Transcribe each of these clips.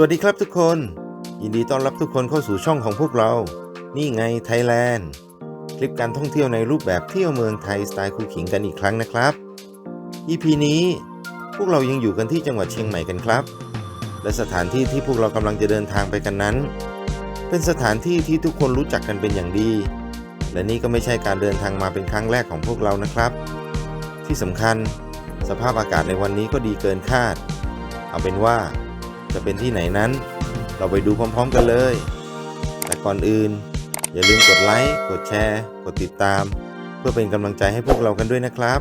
สวัสดีครับทุกคน ยินดีต้อนรับทุกคนเข้าสู่ช่องของพวกเรา นี่ไงไทยแลนด์คลิปการท่องเที่ยวในรูปแบบเที่ยวเมืองไทยสไตล์คุยขิงกันอีกครั้งนะครับ EP นี้พวกเรายังอยู่กันที่จังหวัดเชียงใหม่กันครับ และสถานที่ที่พวกเรากำลังจะเดินทางไปกันนั้น เป็นสถานที่ที่ทุกคนรู้จักกันเป็นอย่างดี และนี่ก็ไม่ใช่การเดินทางมาเป็นครั้งแรกของพวกเรานะครับ ที่สำคัญ สภาพอากาศในวันนี้ก็ดีเกินคาด เอาเป็นว่า จะเป็นที่ไหนนั้น เราไปดูพร้อมๆกันเลย แต่ก่อนอื่น อย่าลืมกดไลค์ กดแชร์ กดติดตาม เพื่อเป็นกำลังใจให้พวกเรากันด้วยนะครับ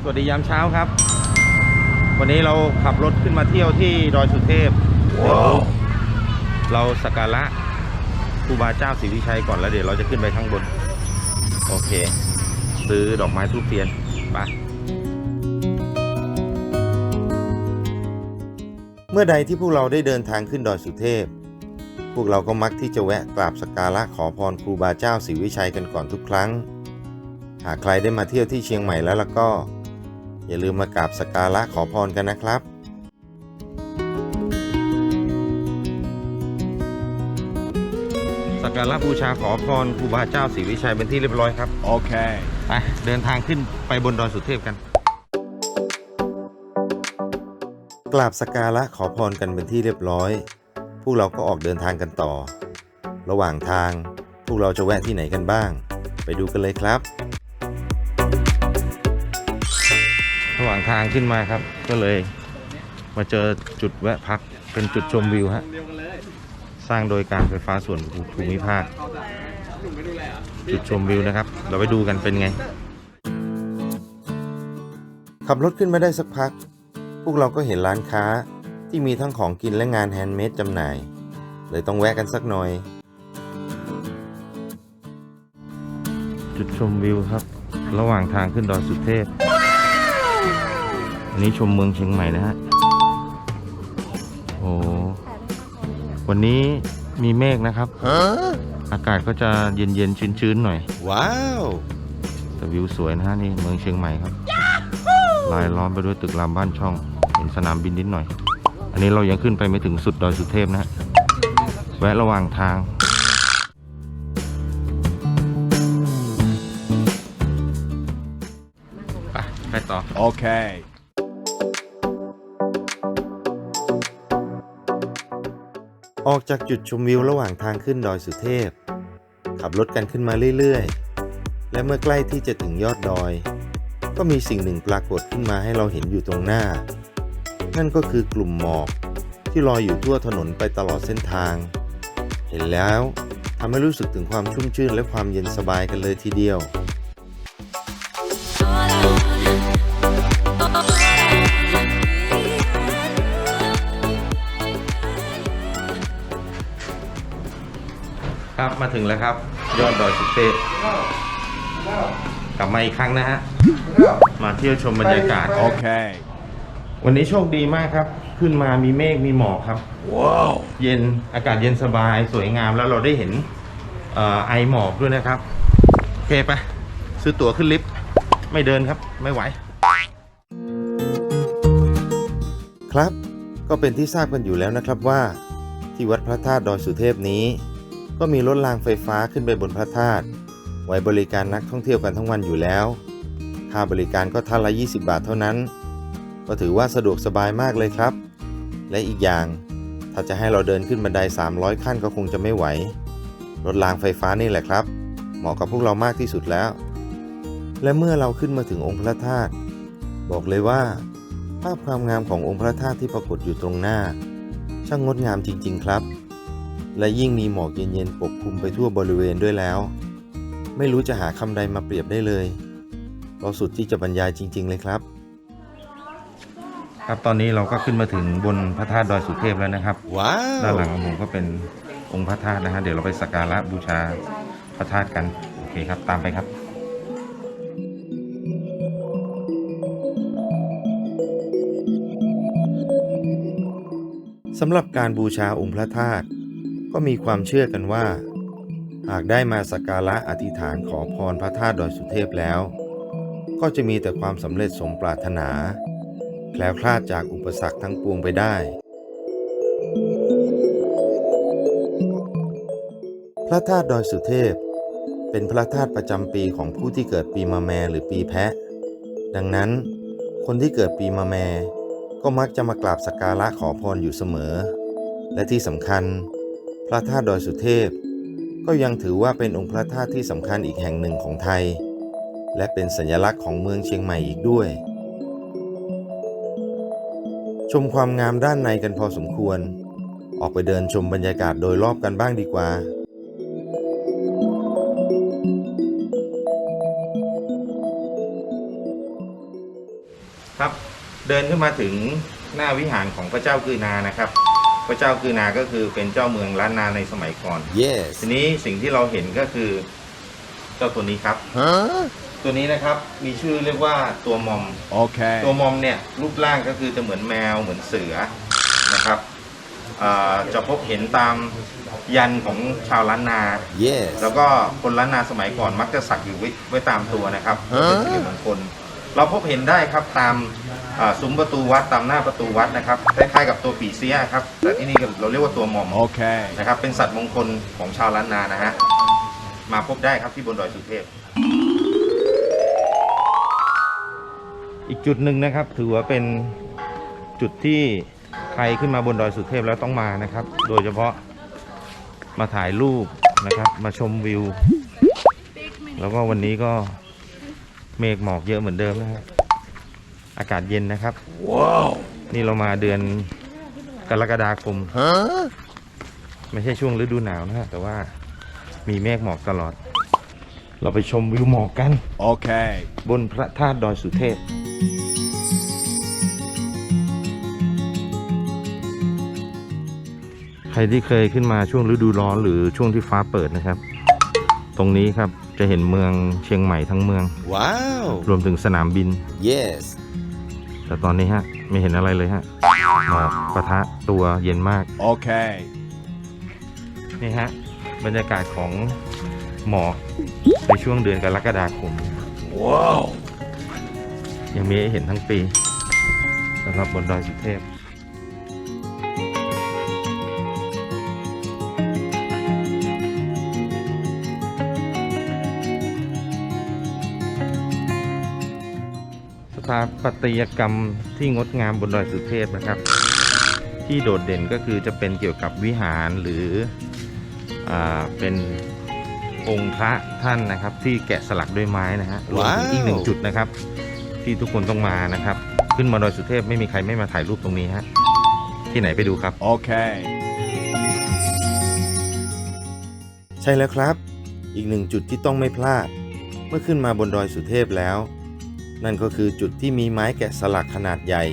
สวัสดียามเช้าครับ วันนี้เราขับรถขึ้นมาเที่ยวที่ดอยสุเทพเดี๋ยวเราสักการะ ครูบาเจ้าศรีวิชัยก่อนแล้วเดี๋ยวเราจะขึ้นไปข้างบน โอเค ซื้อดอกไม้ทูบเทียนไปเมื่อใดที่พวกเราได้เดินทางขึ้นดอยสุเทพ พวกเราก็มักที่จะแวะกราบสักการะขอพรครูบาเจ้าศรีวิชัยกันก่อนทุกครั้ง หากใครได้มาเที่ยวที่เชียงใหม่แล้วล่ะก็ อย่าลืมมากราบสักการะขอพรกันนะครับ กการะบูชาขอพรครูบาเจ้าศรีวิชัยเป็นที่เรียบร้อยครับ Okay. ไปเดินทางขึ้นไปบนดอยสุเทพกัน กราบสักการะขอพรกันเป็นที่เรียบร้อย พวกเราก็ออกเดินทางกันต่อ ระหว่างทางพวกเราจะแวะที่ไหนกันบ้าง ไปดูกันเลยครับ ระหว่างทางขึ้นมาครับ ก็เลย มาเจอจุดแวะพักเป็นจุดชมวิวฮะ สร้างโดยการไฟฟ้าส่วนภูมิภาค จุดชมวิวนะครับ เราไปดูกันเป็นไง ขับรถขึ้นมาได้สักพัก พวกเราก็เห็นร้านค้าที่มีทั้งของกินและงานแฮนด์เมดจำหน่าย เลยต้องแวะกันสักหน่อย จุดชมวิวครับ ระหว่างทางขึ้นดอยสุเทพ อันนี้ชมเมืองเชียงใหม่นะฮะ วันนี้มีเมฆนะครับ อากาศก็จะเย็นๆ ชื้นๆ หน่อย ว้าว แต่วิวสวยนะฮะนี่เมืองเชียงใหม่ครับ ลายล้อมไปด้วยตึกรามบ้านช่องเห็นสนามบินนิดหน่อย อันนี้เรายังขึ้นไปไม่ถึงสุดดอยสุเทพนะฮะ แวะระหว่างทางไปไปต่อ Okay. ออกจากจุดชมวิวระหว่างทางขึ้นดอยสุเทพ ขับรถกันขึ้นมาเรื่อยๆ และเมื่อใกล้ที่จะถึงยอดดอย ก็มีสิ่งหนึ่งปรากฏขึ้นมาให้เราเห็นอยู่ตรงหน้า นั่นก็คือกลุ่มหมอกที่ลอยอยู่ทั่วถนนไปตลอดเส้นทาง เห็นแล้วทำให้รู้สึกถึงความชุ่มชื่นและความเย็นสบายกันเลยทีเดียว มาถึงแล้วครับ ยอดดอยสุเทพกลับมาอีกครั้งนะฮะ มาเที่ยวชมบรรยากาศ Okay. วันนี้โชคดีมากครับ ขึ้นมามีเมฆมีหมอกครับ Whoa. เย็น อากาศเย็นสบาย สวยงาม แล้วเราได้เห็นเอ่อไอหมอกด้วยนะครับ โอเคไป ซื้อตั๋วขึ้นลิฟต์ ไม่เดินครับ ไม่ไหว ครับ ก็เป็นที่ทราบกันอยู่แล้วนะครับว่า ที่วัดพระธาตุดอยสุเทพนี้ ก็มีรถรางไฟฟ้าขึ้นไปบนพระธาตุไว้บริการนักท่องเที่ยวกันทั้งวันอยู่แล้ว ค่าบริการก็ท่านละ 20 บาทเท่านั้น ก็ถือว่าสะดวกสบายมากเลยครับ และอีกอย่าง ถ้าจะให้เราเดินขึ้นบันได 300 ขั้นก็คงจะไม่ไหว รถรางไฟฟ้านี่แหละครับ เหมาะกับพวกเรามากที่สุดแล้ว และเมื่อเราขึ้นมาถึงองค์พระธาตุบอกเลยว่า ภาพความงามขององค์พระธาตุที่ปรากฏอยู่ตรงหน้า ช่างงดงามจริง ๆ ครับ และยิ่งมีหมอกเย็นๆปกคลุมไปทั่วบริเวณด้วยแล้ว ไม่รู้จะหาคำใดมาเปรียบได้เลยเราสุดที่จะบรรยายจริง ๆ เลยครับ ครับตอนนี้เราก็ขึ้นมาถึงบนพระธาตุดอยสุเทพแล้วนะครับ Wow. ด้านหลังของผมก็เป็นองค์พระธาตุนะฮะเดี๋ยวเราไปสักการะบูชาพระธาตุกันโอเคครับตามไปครับสำหรับการบูชาองค์พระธาตุ ก็มีความเชื่อกันว่า หากได้มาสักการะอธิษฐานขอพรพระธาตุดอยสุเทพแล้ว ก็จะมีแต่ความสำเร็จสมปรารถนา แคล้วคลาดจากอุปสรรคทั้งปวงไปได้ พระธาตุดอยสุเทพ เป็นพระธาตุประจำปีของผู้ที่เกิดปีมะแมหรือปีแพะ ดังนั้น คนที่เกิดปีมะแมก็มักจะมากราบสักการะขอพรอยู่เสมอ และที่สำคัญ พระธาตุดอยสุเทพ ก็ยังถือว่าเป็นองค์พระธาตุที่สำคัญอีกแห่งหนึ่งของไทย และเป็นสัญลักษณ์ของเมืองเชียงใหม่อีกด้วย ชมความงามด้านในกันพอสมควร ออกไปเดินชมบรรยากาศโดยรอบกันบ้างดีกว่าครับเดินขึ้นมาถึงหน้าวิหารของพระเจ้ากือนานะครับ พระเจ้ากือนาก็คือเป็นเจ้าเมืองล้านนาในสมัยก่อน Yes. ทีนี้สิ่งที่เราเห็นก็คือเจ้าตัวนี้ครับ Huh? ตัวนี้นะครับมีชื่อเรียกว่าตัวมอม Okay. ตัวมอมเนี่ยรูปร่างก็คือจะเหมือนแมวเหมือนเสือนะครับอ่าจะพบเห็นตามยันของชาวล้านนา Yes. แล้วก็คนล้านนาสมัยก่อนมักจะสักอยู่ไว้ไว้ตามตัวนะครับฮะเป็นสิริมงคล เราพบเห็นได้ครับตามอ่าซุ้มประตูวัดตามหน้าประตูวัดนะครับคล้ายๆกับตัวปีเสียครับแต่ที่นี่เราเรียกว่าตัวมอม Okay. นะครับเป็นสัตว์มงคลของชาวล้านนานะฮะมาพบได้ครับที่บนดอยสุเทพ อีกจุดหนึ่งนะครับ ถือว่าเป็นจุดที่ใครขึ้นมาบนดอยสุเทพแล้วต้องมานะครับ โดยเฉพาะมาถ่ายรูปนะครับ มาชมวิว แล้วก็วันนี้ก็ เมฆหมอกเยอะเหมือนเดิมนะฮะอากาศเย็นนะครับ Wow. นี่เรามาเดือนกรกฎาคม Huh? ไม่ใช่ช่วงฤดูหนาวนะฮะแต่ว่ามีเมฆหมอกตลอด เราไปชมวิวหมอกกัน Okay. บนพระธาตุดอยสุเทพใครที่เคยขึ้นมาช่วงฤดูร้อนหรือช่วงที่ฟ้าเปิดนะครับ ตรงนี้ครับ จะเห็นเมืองเชียงใหม่ทั้งเมือง Wow. รวมถึงสนามบิน Yes. แต่ตอนนี้ฮะ ไม่เห็นอะไรเลยฮะหมอกปะทะตัวเย็นมาก Okay. นี่ฮะ บรรยากาศของหมอกในช่วงเดือนกรกฎาคม Wow. ยังมีให้เห็นทั้งปีสำหรับบนดอยสุเทพ ถาปัตยกรรมที่งดงามบนดอยสุเทพนะครับ ที่โดดเด่นก็คือจะเป็นเกี่ยวกับวิหารหรืออาเป็นองค์พระท่านนะครับ ที่แกะสลักด้วยไม้นะฮะรวมถึงอีกหนึ่งจุดนะครับ ที่ทุกคนต้องมานะครับ ขึ้นมาดอยสุเทพไม่มีใครไม่มาถ่ายรูปตรงนี้ฮะที่ไหนไปดูครับ Okay. ใช่แล้วครับ อีกหนึ่งจุดที่ต้องไม่พลาด เมื่อขึ้นมาบนดอยสุเทพแล้ว นั่นก็คือจุดที่มีไม้แกะสลักขนาดใหญ่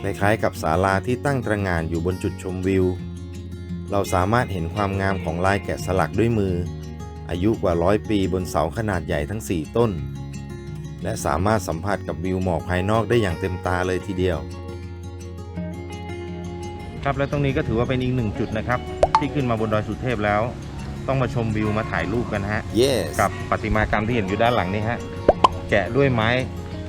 คล้ายๆกับศาลาที่ตั้งตระหง่านอยู่บนจุดชมวิว เราสามารถเห็นความงามของลายแกะสลักด้วยมือ อายุกว่าร้อยปีบนเสาขนาดใหญ่ทั้ง 4 ต้น และสามารถสัมผัสกับวิวหมอกภายนอกได้อย่างเต็มตาเลยทีเดียว ครับและตรงนี้ก็ถือว่าเป็นอีกหนึ่งจุดนะครับ ที่ขึ้นมาบนดอยสุเทพแล้ว ต้องมาชมวิวมาถ่ายรูปกันฮะ Yes. กับประติมากรรมที่เห็นอยู่ด้านหลังนี้ฮะแกะด้วยไม้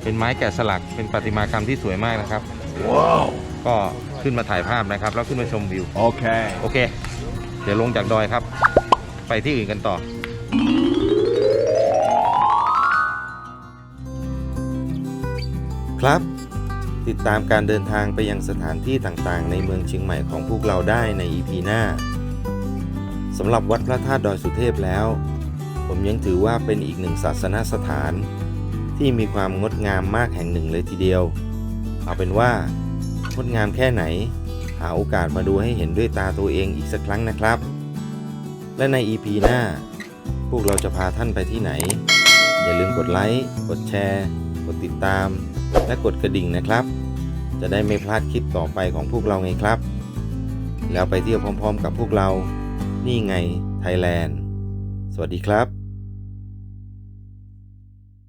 เป็นไม้แกะสลักเป็นประติมากรรมที่สวยมากนะครับ Wow. ก็ขึ้นมาถ่ายภาพนะครับ แล้วขึ้นมาชมวิว Okay. โอเค เดี๋ยวลงจากดอยครับ ไปที่อื่นกันต่อ ครับ ติดตามการเดินทางไปยังสถานที่ต่างๆ ในเมืองเชียงใหม่ของพวกเราได้ใน EP หน้าสำหรับวัดพระธาตุดอยสุเทพแล้ว ผมยังถือว่าเป็นอีกหนึ่งศาสนสถาน ที่มีความงดงามมากแห่งหนึ่งเลยทีเดียว เอาเป็นว่างดงามแค่ไหน หาโอกาสมาดูให้เห็นด้วยตาตัวเองอีกสักครั้งนะครับ และใน EP หน้า พวกเราจะพาท่านไปที่ไหน อย่าลืมกดไลค์ กดแชร์ กดติดตาม และกดกระดิ่งนะครับ จะได้ไม่พลาดคลิปต่อไปของพวกเราไงครับ แล้วไปเที่ยวพร้อมๆ กับพวกเรา นี่ไงไทยแลนด์ สวัสดีครับ